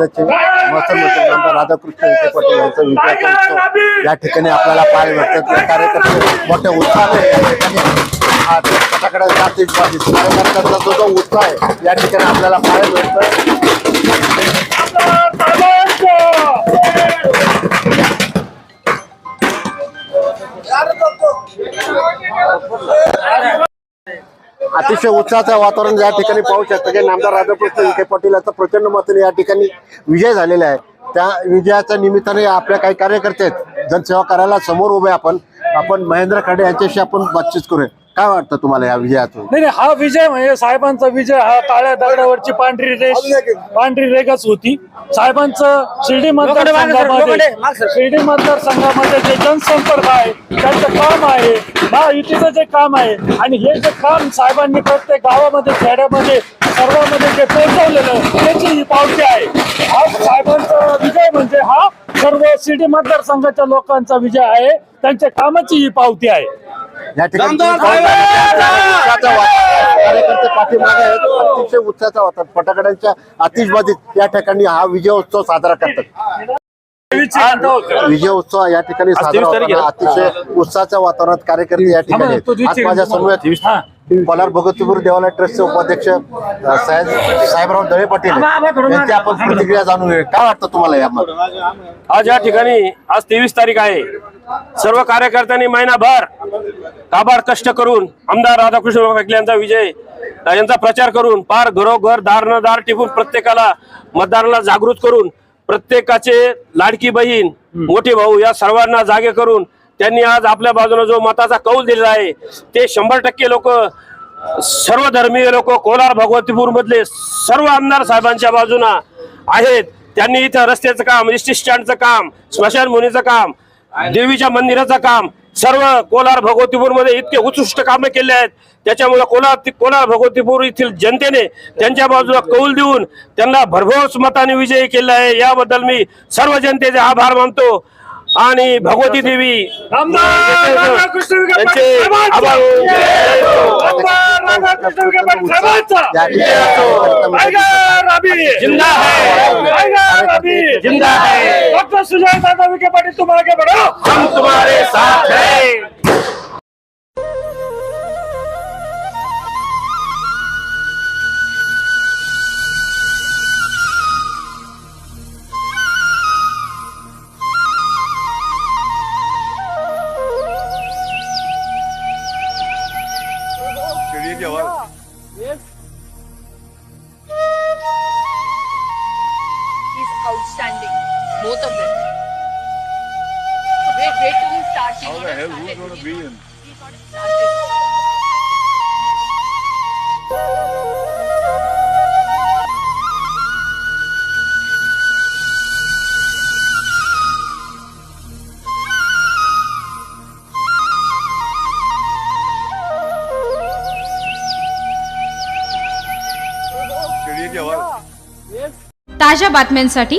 राज्याचे महसूल आमदार राधाकृष्ण विखे पाटील यांचा विजयाचा उत्सव या ठिकाणी आपल्याला पाहायला भेटतात या कार्यकर्ते मोठ्या उत्साहाने या ठिकाणी हा फटाकडा कार्यकर्त्यांचा जो जो उत्साह आहे या ठिकाणी आपल्याला पाहायला भेटतोय अतिशय उत्साहाचं वातावरण या ठिकाणी पाहू शकतं की नामदार राधाकृष्ण विखे पाटील यांचा प्रचंड मताने या ठिकाणी विजय झालेला आहे. त्या विजयाच्या निमित्ताने आपल्या काही कार्यकर्ते आहेत. जनसेवा करायला समोर उभे आपण. आपण महेंद्र खडे यांच्याशी आपण बातचीत करूया. काय वाटतं तुम्हाला या विजयातून? नाही नाही हा विजय म्हणजे साहेबांचा विजय हा काळ्या दगडावरची पांढरी रेष पांढरी रेगच होती. साहेबांचं शिर्डी मतदारसंघामध्ये शिर्डी मतदारसंघामध्ये जे जनसंपर्क आहे त्यांचं काम आहे. महायुतीचं जे काम आहे. आणि हे जे काम साहेबांनी प्रत्येक गावामध्ये खेड्यामध्ये सर्वांमध्ये जे पोहोचवलेलं त्याची ही पावती आहे. हा साहेबांचा विजय म्हणजे हा सर्व शिर्डी मतदारसंघाच्या लोकांचा विजय आहे. त्यांच्या कामाची ही पावती आहे. या ठिकाणी. कार्यकर्ते पाठीमागे आहेत. अतिशय उत्साहाचा वातावरण फटाकड्यांच्या आतिषबाजीत या ठिकाणी हा विजय उत्सव साजरा करतात. विजय उत्सव या ठिकाणी साजरा होताना अतिशय उत्साहाच्या वातावरणात कार्यकर्ते या ठिकाणी. आज माझ्यासमोर पलार भगतपूर देवालय ट्रस्टचे उपाध्यक्ष साहेब साहेबराव दळे पाटील. यांची आपण प्रतिक्रिया जाणून काय वाटतं तुम्हाला यामध्ये आज या ठिकाणी आज तेवीस तारीख आहे. सर्व कार्यकर्त्यांनी महिनाभर काबाड कष्ट करून आमदार राधाकृष्ण यांचा विजय यांचा प्रचार करून पार घरोघर दार न दार टिपून प्रत्येकाला मतदाराला जागृत करून प्रत्येकाचे लाडकी बहीण मोठे भाऊ या सर्वांना जागे करून त्यांनी आज आपल्या बाजूने जो मताचा कौल दिलेला आहे ते शंभर टक्के लोक सर्व धर्मीय लोक कोलार भगवतीपूर मधले सर्व आमदार साहेबांच्या बाजूना आहेत. त्यांनी इथं रस्त्याचं काम एस टी स्टँडचं काम स्मशानभूमीचं काम देवीच्या मंदिराचं काम सर्व कोलार भगवतीपूरमध्ये इतके उत्कृष्ट कामे केले आहेत त्याच्यामुळे कोलार कोलार भगवतीपूर येथील जनतेने त्यांच्या बाजूला कौल देऊन त्यांना भरघोस मताने विजयी केला आहे याबद्दल मी सर्व जनतेचे आभार मानतो आणि भगवती देवी त्यांचे आभार जिंदा है जिंदा है डॉक्टर सुजय दादा विखे पाटील तुम आगे बढ़ो हम तुम्हारे साथ हैं। He's outstanding. Both of them. Wait, wait till he starts. How the hell? Who's going to be in? ताज्या बातम्यांसाठी